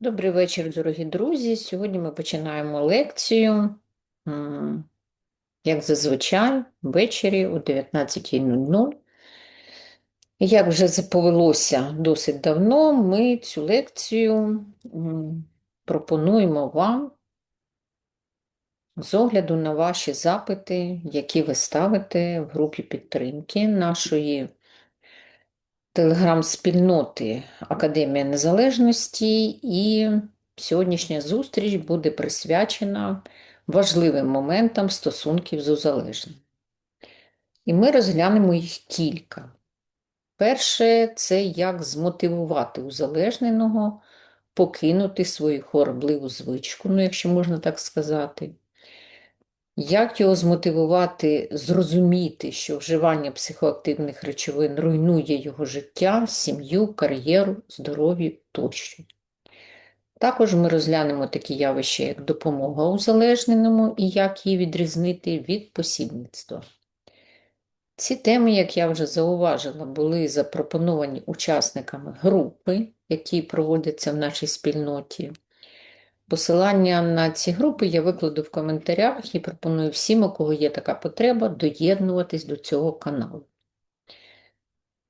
Добрий вечір, дорогі друзі. Сьогодні ми починаємо лекцію, як зазвичай, ввечері о 19.00. Як вже заповелося досить давно, ми цю лекцію пропонуємо вам з огляду на ваші запити, які ви ставите в групі підтримки нашої телеграм-спільноти Академія Незалежності, і сьогоднішня зустріч буде присвячена важливим моментам стосунків з узалежненим. І ми розглянемо їх кілька. Перше, це як змотивувати узалежненого покинути свою хворобливу звичку, ну, якщо можна так сказати. Як його змотивувати, зрозуміти, що вживання психоактивних речовин руйнує його життя, сім'ю, кар'єру, здоров'я тощо. Також ми розглянемо такі явища, як допомога узалежненому і як її відрізнити від посібництва. Ці теми, як я вже зауважила, були запропоновані учасниками групи, які проводяться в нашій спільноті. Посилання на ці групи я викладу в коментарях і пропоную всім, у кого є така потреба, доєднуватись до цього каналу.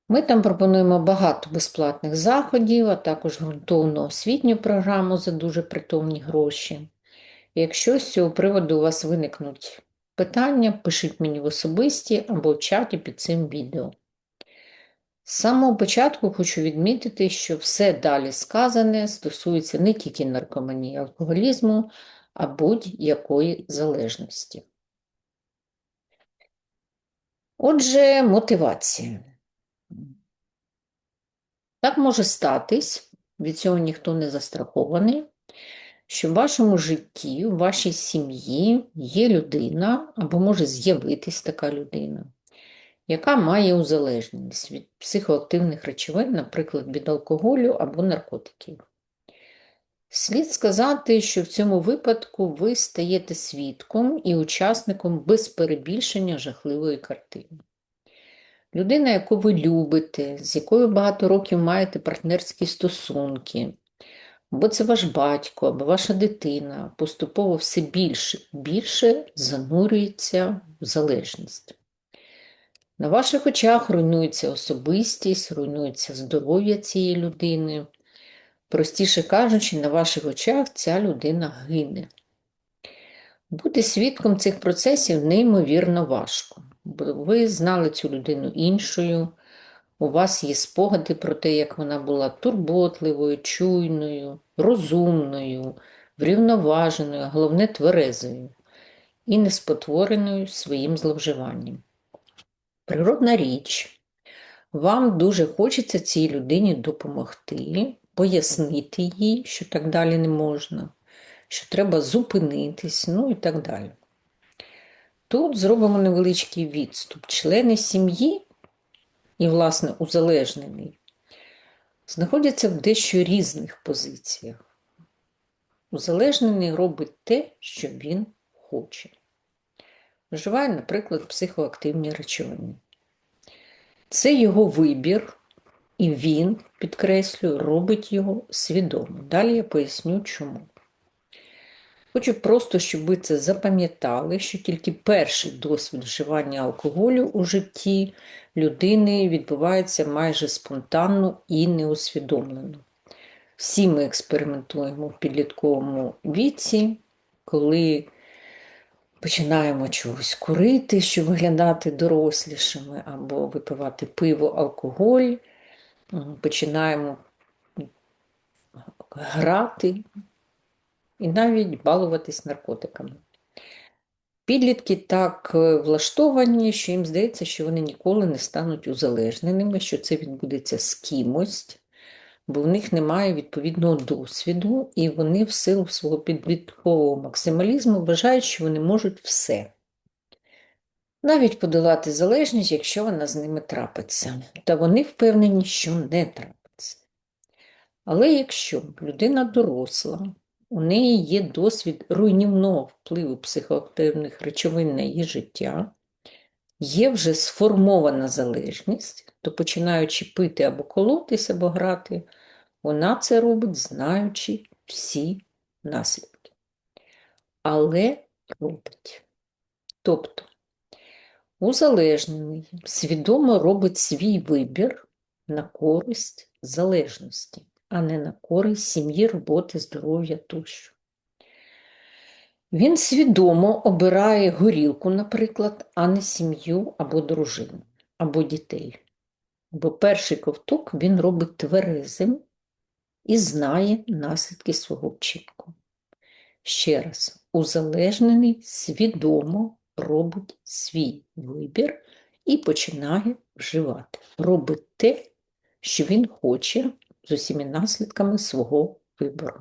Ми там пропонуємо багато безплатних заходів, а також ґрунтовну освітню програму за дуже притомні гроші. Якщо з цього приводу у вас виникнуть питання, пишіть мені в особисті або в чаті під цим відео. З самого початку хочу відмітити, що все далі сказане стосується не тільки наркоманії, алкоголізму, а будь-якої залежності. Отже, мотивація. Так може статись, від цього ніхто не застрахований, що в вашому житті, в вашій сім'ї є людина, або може з'явитись така людина, яка має узалежність від психоактивних речовин, наприклад, від алкоголю або наркотиків. Слід сказати, що в цьому випадку ви стаєте свідком і учасником без перебільшення жахливої картини. Людина, яку ви любите, з якою багато років маєте партнерські стосунки, або це ваш батько, або ваша дитина, поступово все більше більше занурюється в залежність. На ваших очах руйнується особистість, руйнується здоров'я цієї людини. Простіше кажучи, на ваших очах ця людина гине. Бути свідком цих процесів неймовірно важко, бо ви знали цю людину іншою, у вас є спогади про те, як вона була турботливою, чуйною, розумною, врівноваженою, головне тверезою і неспотвореною своїм зловживанням. Природна річ, вам дуже хочеться цій людині допомогти, пояснити їй, що так далі не можна, що треба зупинитись, ну і так далі. Тут зробимо невеличкий відступ. Члени сім'ї і, власне, узалежнений, знаходяться в дещо різних позиціях. Узалежнений робить те, що він хоче. Вживає, наприклад, психоактивні речовини. Це його вибір, і він, підкреслюю, робить його свідомо. Далі я поясню чому. Хочу просто, щоб ви це запам'ятали, що тільки перший досвід вживання алкоголю у житті людини відбувається майже спонтанно і неусвідомлено. Всі ми експериментуємо в підлітковому віці, коли починаємо чогось курити, щоб виглядати дорослішими, або випивати пиво, алкоголь, починаємо грати і навіть балуватись наркотиками. Підлітки так е, влаштовані, що їм здається, що вони ніколи не стануть узалежненими, що це відбудеться з кимось, бо в них немає відповідного досвіду, і вони в силу свого підліткового максималізму вважають, що вони можуть все. Навіть подолати залежність, якщо вона з ними трапиться. Та вони впевнені, що не трапиться. Але якщо людина доросла, у неї є досвід руйнівного впливу психоактивних речовин на її життя, є вже сформована залежність, то починаючи пити або колотись, або грати, вона це робить, знаючи, всі наслідки. Але робить. Тобто, узалежнений свідомо робить свій вибір на користь залежності, а не на користь сім'ї, роботи, здоров'я тощо. Він свідомо обирає горілку, наприклад, а не сім'ю або дружину, або дітей. Бо перший ковток він робить тверезим і знає наслідки свого вчинку. Ще раз, узалежнений свідомо робить свій вибір і починає вживати. Робить те, що він хоче з усіма наслідками свого вибору.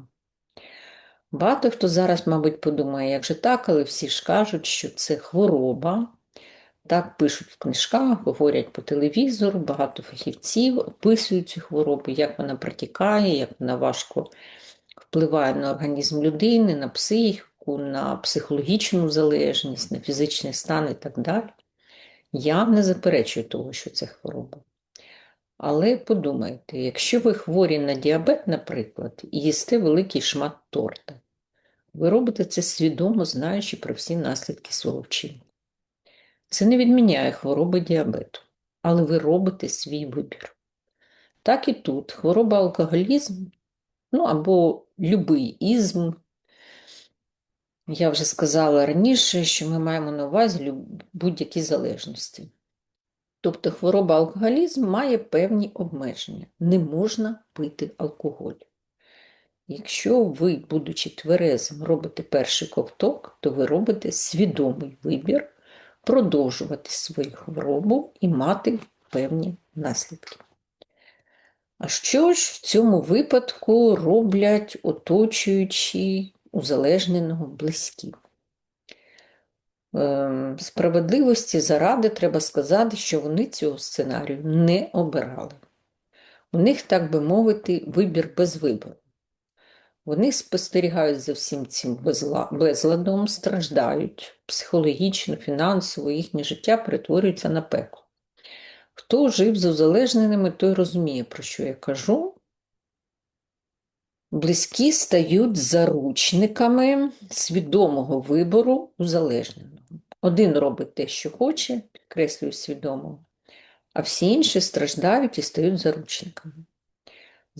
Багато хто зараз, мабуть, подумає, як же так, але всі ж кажуть, що це хвороба. Так пишуть в книжках, говорять по телевізору, багато фахівців описують цю хворобу, як вона протікає, як вона важко впливає на організм людини, на психіку, на психологічну залежність, на фізичний стан і так далі. Я не заперечую того, що це хвороба. Але подумайте, якщо ви хворі на діабет, наприклад, і їсте великий шмат торта, ви робите це свідомо, знаючи про всі наслідки свого вчинку. Це не відміняє хвороби діабету, але ви робите свій вибір. Так і тут хвороба алкоголізм, ну або любий ізм. Я вже сказала раніше, що ми маємо на увазі будь-які залежності. Тобто хвороба алкоголізм має певні обмеження. Не можна пити алкоголь. Якщо ви, будучи тверезим, робите перший ковток, то ви робите свідомий вибір продовжувати свою хворобу і мати певні наслідки. А що ж в цьому випадку роблять оточуючі узалежненого близькі? Ем, справедливості заради треба сказати, що вони цього сценарію не обирали. У них, так би мовити, вибір без вибору. Вони спостерігають за всім цим безладом, страждають психологічно, фінансово, їхнє життя перетворюється на пекло. Хто жив з узалежненими, той розуміє, про що я кажу. Близькі стають заручниками свідомого вибору узалежненого. Один робить те, що хоче, підкреслюю свідомо, а всі інші страждають і стають заручниками.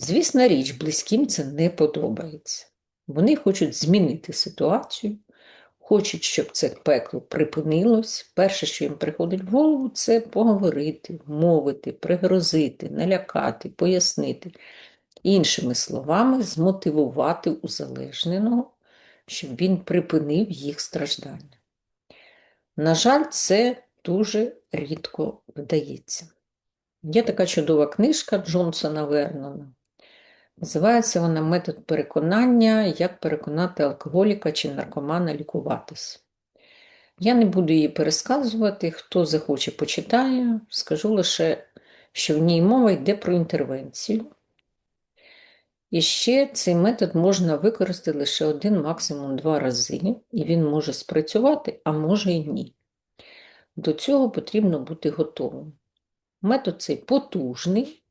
Звісна річ, близьким це не подобається. Вони хочуть змінити ситуацію, хочуть, щоб це пекло припинилось. Перше, що їм приходить в голову, це поговорити, мовити, пригрозити, налякати, пояснити. Іншими словами, змотивувати узалежненого, щоб він припинив їх страждання. На жаль, це дуже рідко вдається. Є така чудова книжка Джонсона Вернона. Називається вона метод переконання, як переконати алкоголіка чи наркомана лікуватись. Я не буду її пересказувати, хто захоче почитає, скажу лише, що в ній мова йде про інтервенцію. І ще цей метод можна використати лише один, максимум два рази, і він може спрацювати, а може і ні. До цього потрібно бути готовим. Метод цей потужний,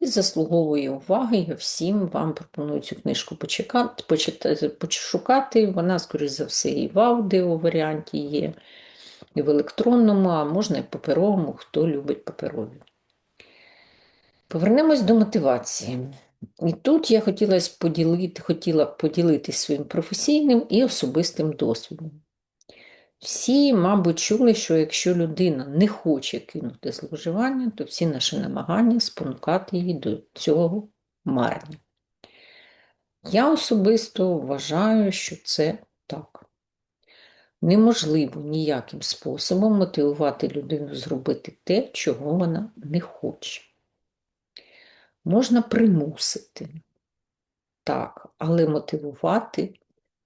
і заслуговує уваги. Я всім вам пропоную цю книжку почекати, почитати, пошукати. Вона, скоріш за все, і в аудіо варіанті є, і в електронному, а можна і паперовому, хто любить паперові. Повернемось до мотивації. І тут я хотіла поділити, хотіла поділитися своїм професійним і особистим досвідом. Всі, мабуть, чули, що якщо людина не хоче кинути зловживання, то всі наші намагання спонукати її до цього марні. Я особисто вважаю, що це так. Неможливо ніяким способом мотивувати людину зробити те, чого вона не хоче. Можна примусити, так, але мотивувати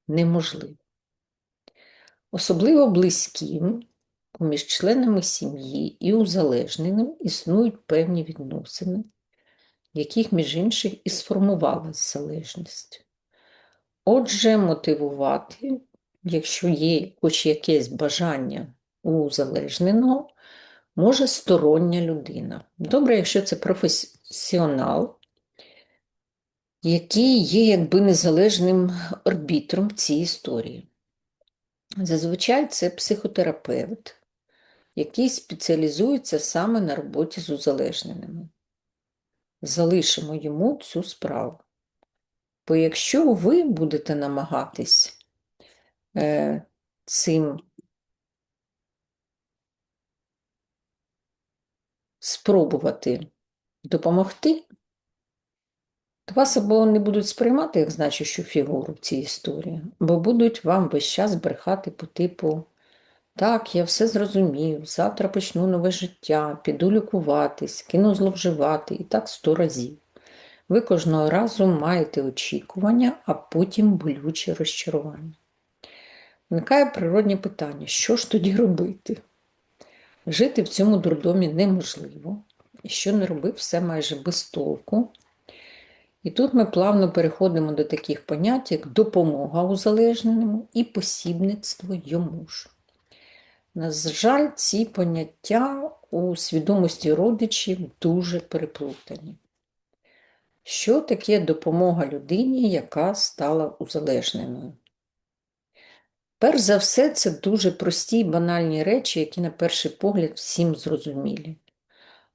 неможливо. Особливо близьким, поміж членами сім'ї і узалежненим існують певні відносини, яких, між інших, і сформувалася залежність. Отже, мотивувати, якщо є хоч якесь бажання у узалежненого, може стороння людина. Добре, якщо це професіонал, який є якби незалежним арбітром в цій історії. Зазвичай це психотерапевт, який спеціалізується саме на роботі з узалежненими. Залишимо йому цю справу. Бо якщо ви будете намагатись е, цим спробувати допомогти, вас або не будуть сприймати як значущу фігуру в цій історії, або будуть вам весь час брехати по типу так, я все зрозумів, завтра почну нове життя, піду лікуватись, кину зловживати і так сто разів. Ви кожного разу маєте очікування, а потім болюче розчарування. Виникає природне питання, що ж тоді робити? Жити в цьому дурдомі неможливо, що не робив, все майже без толку. І тут ми плавно переходимо до таких понять, як допомога узалежненому і посібництво йому ж. На жаль, ці поняття у свідомості родичів дуже переплутані. Що таке допомога людині, яка стала узалежненою? Перш за все, це дуже прості і банальні речі, які, на перший погляд, всім зрозумілі.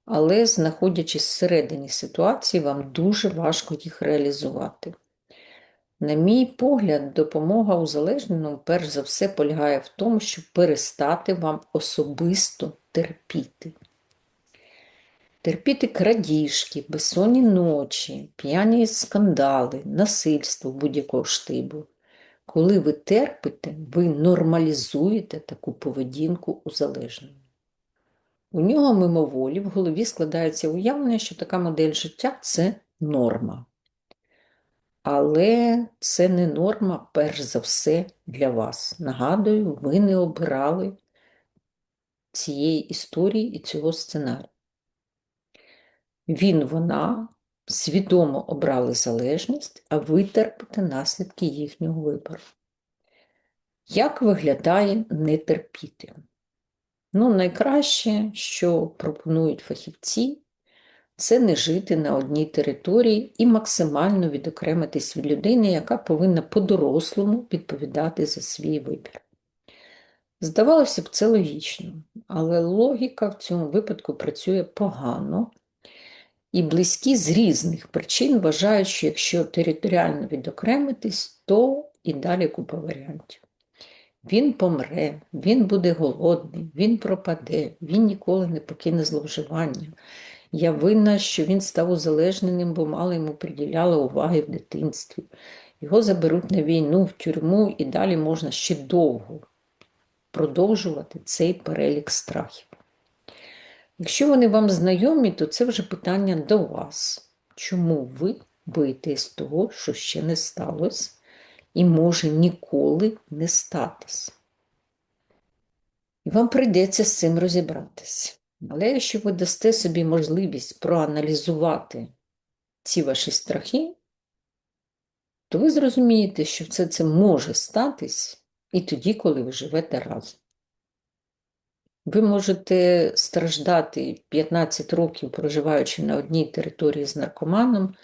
Але, знаходячись всередині ситуації, вам дуже важко їх реалізувати. На мій погляд, допомога узалежненому перш за все полягає в тому, щоб перестати вам особисто терпіти. Терпіти крадіжки, безсонні ночі, п'яні скандали, насильство будь-якого штибу. Коли ви терпите, ви нормалізуєте таку поведінку узалежнену. У нього мимоволі в голові складається уявлення, що така модель життя це норма. Але це не норма, перш за все, для вас. Нагадую, ви не обирали цієї історії і цього сценарію. Він, вона свідомо обрали залежність, а ви терпите наслідки їхнього вибору. Як виглядає не терпіти? Ну, найкраще, що пропонують фахівці, це не жити на одній території і максимально відокремитись від людини, яка повинна по-дорослому відповідати за свій вибір. Здавалося б, це логічно, але логіка в цьому випадку працює погано, і близькі з різних причин вважають, що якщо територіально відокремитись, то і далі купа варіантів. Він помре, він буде голодний, він пропаде, він ніколи не покине зловживання. Я винна, що він став узалежненим, бо мало йому приділяла уваги в дитинстві. Його заберуть на війну, в тюрму, і далі можна ще довго продовжувати цей перелік страхів. Якщо вони вам знайомі, то це вже питання до вас. Чому ви боїтесь того, що ще не сталося, і може ніколи не статись? І вам прийдеться з цим розібратись. Але якщо ви дасте собі можливість проаналізувати ці ваші страхи, то ви зрозумієте, що все це може статись і тоді, коли ви живете разом. Ви можете страждати 15 років, проживаючи на одній території з наркоманом,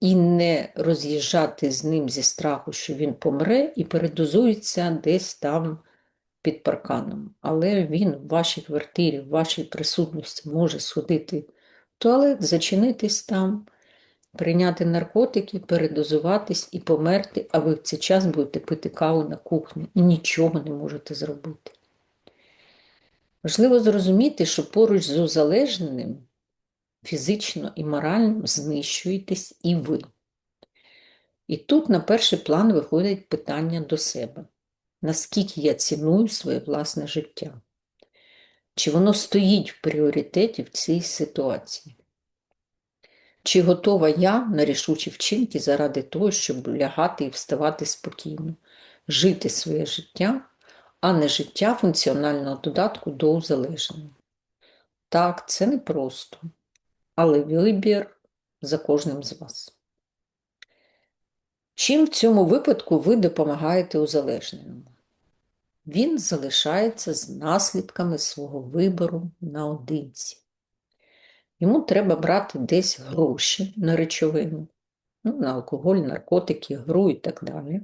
і не роз'їжджати з ним зі страху, що він помре, і передозується десь там під парканом. Але він в вашій квартирі, в вашій присутності може сходити в туалет, зачинитись там, прийняти наркотики, передозуватись і померти, а ви в цей час будете пити каву на кухні і нічого не можете зробити. Важливо зрозуміти, що поруч з узалежненим фізично і морально знищуєтесь і ви. І тут на перший план виходить питання до себе: наскільки я ціную своє власне життя? Чи воно стоїть в пріоритеті в цій ситуації? Чи готова я на рішучі вчинки заради того, щоб лягати і вставати спокійно, жити своє життя? а не життя функціонального додатку до узалежнення. Так, це непросто, але вибір за кожним з вас. Чим в цьому випадку ви допомагаєте узалежненому? Він залишається з наслідками свого вибору наодинці. Йому треба брати десь гроші на речовину, ну, на алкоголь, наркотики, гру і так далі.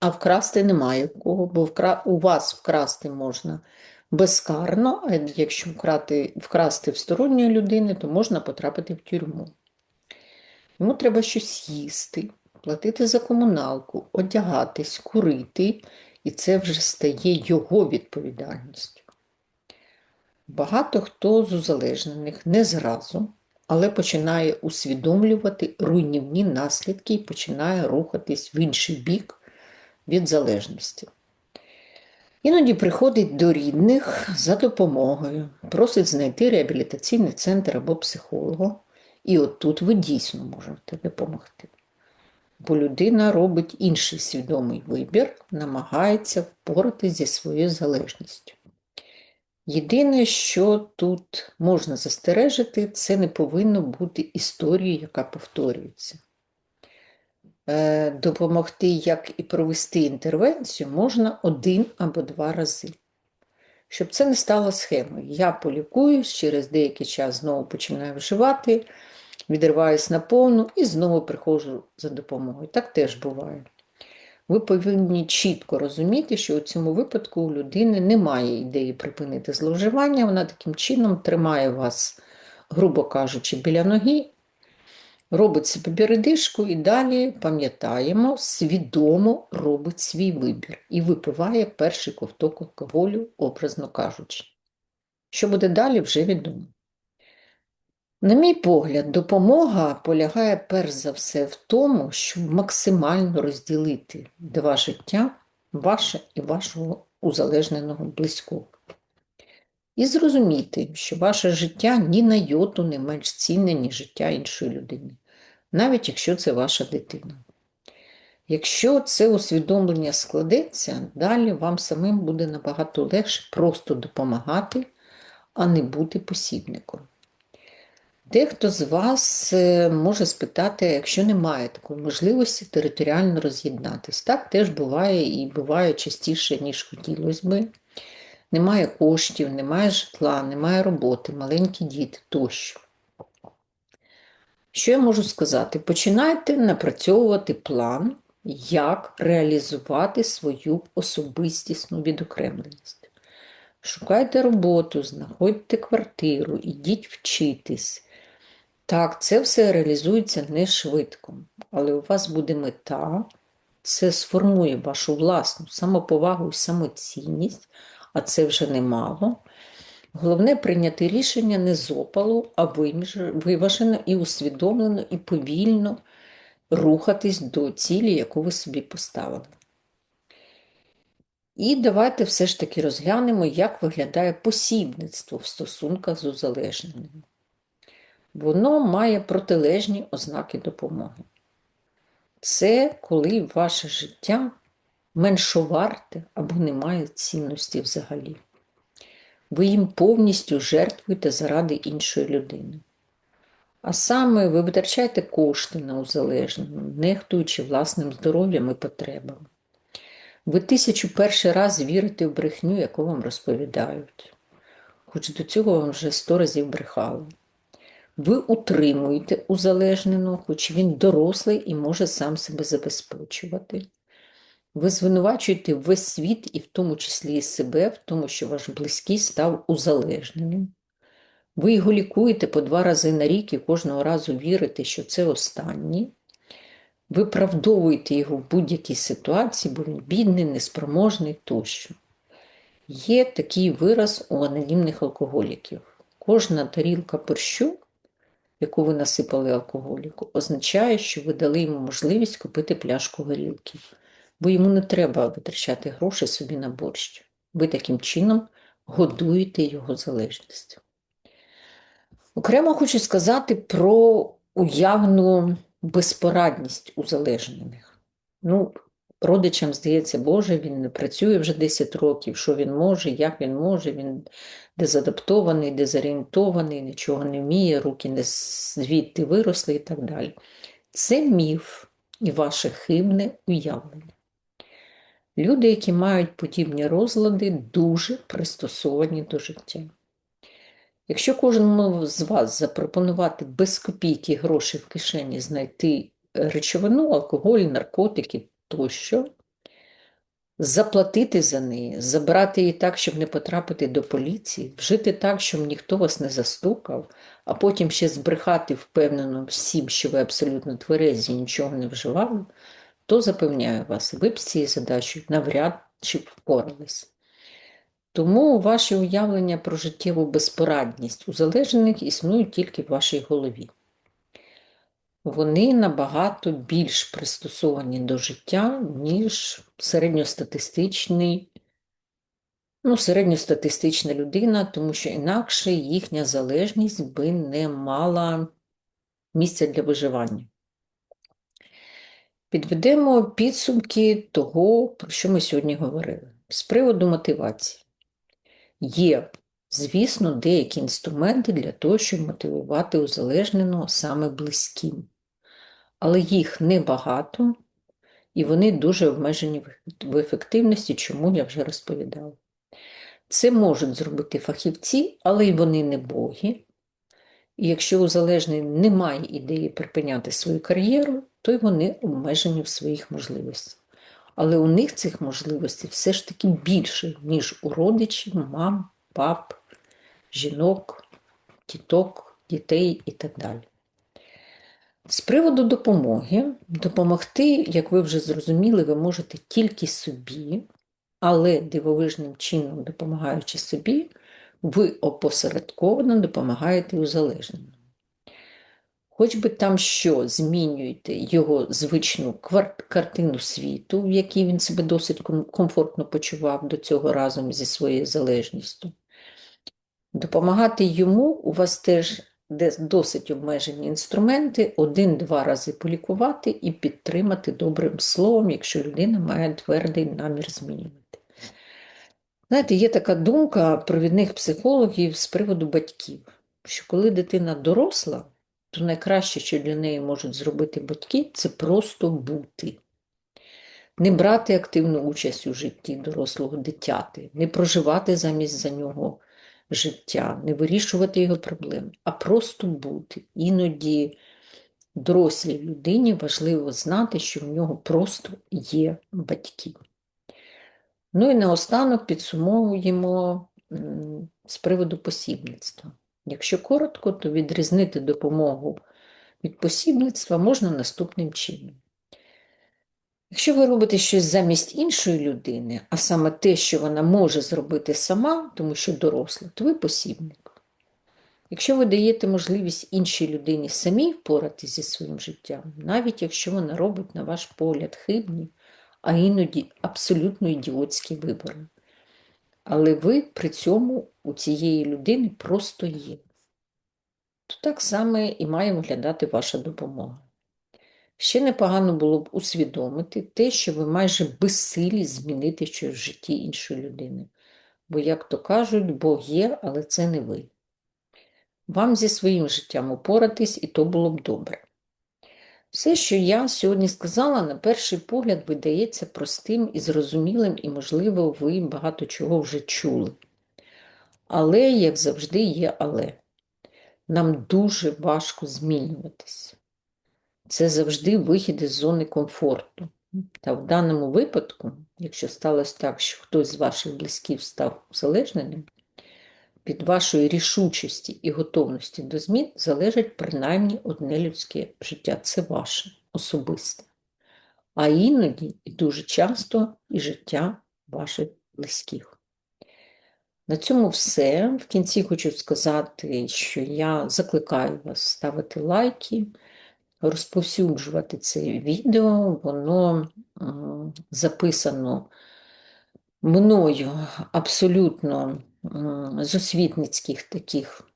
А вкрасти немає кого, бо у вас вкрасти можна безкарно, а якщо вкрати... вкрасти в сторонньої людини, то можна потрапити в тюрму. Йому треба щось їсти, платити за комуналку, одягатись, курити, і це вже стає його відповідальністю. Багато хто з узалежнених не зразу, але починає усвідомлювати руйнівні наслідки і починає рухатись в інший бік від залежності. Іноді приходить до рідних за допомогою, просить знайти реабілітаційний центр або психолога, і от тут ви дійсно можете допомогти. Бо людина робить інший свідомий вибір, намагається впоратись зі своєю залежністю. Єдине, що тут можна застережити, це не повинно бути історією, яка повторюється. Е, допомогти, як і провести інтервенцію, можна один або два рази. Щоб це не стало схемою. Я полікуюсь, через деякий час знову починаю вживати, відриваюсь на повну і знову приходжу за допомогою. Так теж буває. Ви повинні чітко розуміти, що у цьому випадку у людини немає ідеї припинити зловживання, вона таким чином тримає вас, грубо кажучи, біля ноги, робить собі передишку і далі пам'ятаємо, свідомо робить свій вибір і випиває перший ковток алкоголю, образно кажучи. Що буде далі, вже відомо. На мій погляд, допомога полягає перш за все в тому, щоб максимально розділити два життя, ваше і вашого узалежненого близького. І зрозуміти, що ваше життя ні на йоту не менш цінне, ніж життя іншої людини, навіть якщо це ваша дитина. Якщо це усвідомлення складеться, далі вам самим буде набагато легше просто допомагати, а не бути посібником. Дехто з вас е, може спитати, якщо немає такої можливості територіально роз'єднатись. Так теж буває і буває частіше, ніж хотілося би. Немає коштів, немає житла, немає роботи, маленькі діти тощо. Що я можу сказати? Починайте напрацьовувати план, як реалізувати свою особистісну відокремленість. Шукайте роботу, знаходьте квартиру, ідіть вчитись. Так, це все реалізується не швидко, але у вас буде мета, це сформує вашу власну самоповагу і самоцінність, а це вже немало. Головне прийняти рішення не з опалу, а виважено і усвідомлено, і повільно рухатись до цілі, яку ви собі поставили. І давайте все ж таки розглянемо, як виглядає посібництво в стосунках з узалежненими воно має протилежні ознаки допомоги. Це коли ваше життя меншоварте або не має цінності взагалі. Ви їм повністю жертвуєте заради іншої людини. А саме ви витрачаєте кошти на узалежнену, нехтуючи власним здоров'ям і потребами. Ви тисячу перший раз вірите в брехню, яку вам розповідають, хоч до цього вам вже сто разів брехали. Ви утримуєте узалежненого, хоч він дорослий і може сам себе забезпечувати. Ви звинувачуєте весь світ, і в тому числі і себе, в тому, що ваш близький став узалежненим. Ви його лікуєте по два рази на рік і кожного разу вірите, що це останній. Ви правдовуєте його в будь-якій ситуації, бо він бідний, неспроможний тощо. Є такий вираз у анонімних алкоголіків. Кожна тарілка борщу яку ви насипали алкоголіку, означає, що ви дали йому можливість купити пляшку горілки, бо йому не треба витрачати гроші собі на борщ. Ви таким чином годуєте його залежність. Окремо хочу сказати про уявну безпорадність узалежнених. Ну, Родичам здається, Боже, він не працює вже 10 років, що він може, як він може, він дезадаптований, дезорієнтований, нічого не вміє, руки не звідти виросли і так далі. Це міф і ваше хибне уявлення. Люди, які мають подібні розлади, дуже пристосовані до життя. Якщо кожному з вас запропонувати без копійки гроші в кишені знайти речовину, алкоголь, наркотики тощо, заплатити за неї, забрати її так, щоб не потрапити до поліції, вжити так, щоб ніхто вас не застукав, а потім ще збрехати впевнено всім, що ви абсолютно тверезі і нічого не вживали, то запевняю вас, ви б з цією задачею навряд чи б впорались. Тому ваші уявлення про життєву безпорадність узалежнених існують тільки в вашій голові. Вони набагато більш пристосовані до життя, ніж середньостатистичний, ну, середньостатистична людина, тому що інакше їхня залежність би не мала місця для виживання. Підведемо підсумки того, про що ми сьогодні говорили. З приводу мотивації. Є, звісно, деякі інструменти для того, щоб мотивувати узалежненого саме близьким. Але їх небагато, і вони дуже обмежені в ефективності, чому я вже розповідала. Це можуть зробити фахівці, але й вони не боги. І якщо у залежний немає ідеї припиняти свою кар'єру, то й вони обмежені в своїх можливостях. Але у них цих можливостей все ж таки більше, ніж у родичів, мам, пап, жінок, тіток, дітей і так далі. З приводу допомоги, допомогти, як ви вже зрозуміли, ви можете тільки собі, але дивовижним чином допомагаючи собі, ви опосередковано допомагаєте узалежненому. Хоч би там що змінюєте його звичну картину світу, в якій він себе досить комфортно почував до цього разом зі своєю залежністю. Допомагати йому у вас теж досить обмежені інструменти, один-два рази полікувати і підтримати добрим словом, якщо людина має твердий намір змінювати. Знаєте, є така думка провідних психологів з приводу батьків, що коли дитина доросла, то найкраще, що для неї можуть зробити батьки, це просто бути. Не брати активну участь у житті дорослого дитяти, не проживати замість за нього життя, не вирішувати його проблеми, а просто бути. Іноді дорослій людині важливо знати, що в нього просто є батьки. Ну і наостанок підсумовуємо з приводу посібництва. Якщо коротко, то відрізнити допомогу від посібництва можна наступним чином. Якщо ви робите щось замість іншої людини, а саме те, що вона може зробити сама, тому що доросла, то ви посібник. Якщо ви даєте можливість іншій людині самій впоратися зі своїм життям, навіть якщо вона робить, на ваш погляд, хибні, а іноді абсолютно ідіотські вибори. Але ви при цьому у цієї людини просто є. То так само і має виглядати ваша допомога. Ще непогано було б усвідомити те, що ви майже безсилі змінити щось в житті іншої людини. Бо, як то кажуть, Бог є, але це не ви. Вам зі своїм життям упоратись, і то було б добре. Все, що я сьогодні сказала, на перший погляд видається простим і зрозумілим, і, можливо, ви багато чого вже чули. Але, як завжди, є але. Нам дуже важко змінюватись. Це завжди вихід із зони комфорту. Та в даному випадку, якщо сталося так, що хтось з ваших близьких став залежним, від вашої рішучості і готовності до змін залежить принаймні одне людське життя це ваше особисте. А іноді і дуже часто і життя ваших близьких. На цьому все. В кінці хочу сказати, що я закликаю вас ставити лайки, розповсюджувати це відео, воно записано мною абсолютно з освітницьких таких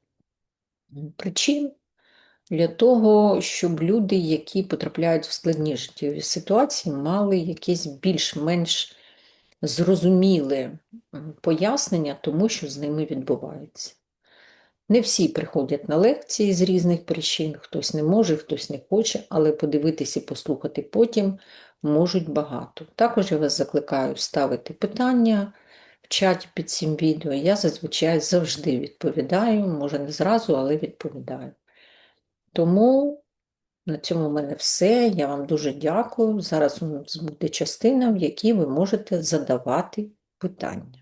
причин. Для того, щоб люди, які потрапляють в складні життєві ситуації, мали якесь більш-менш зрозуміле пояснення тому, що з ними відбувається. Не всі приходять на лекції з різних причин, хтось не може, хтось не хоче, але подивитися і послухати потім можуть багато. Також я вас закликаю ставити питання в чаті під цим відео. Я зазвичай завжди відповідаю, може не зразу, але відповідаю. Тому на цьому в мене все. Я вам дуже дякую. Зараз буде частина, в якій ви можете задавати питання.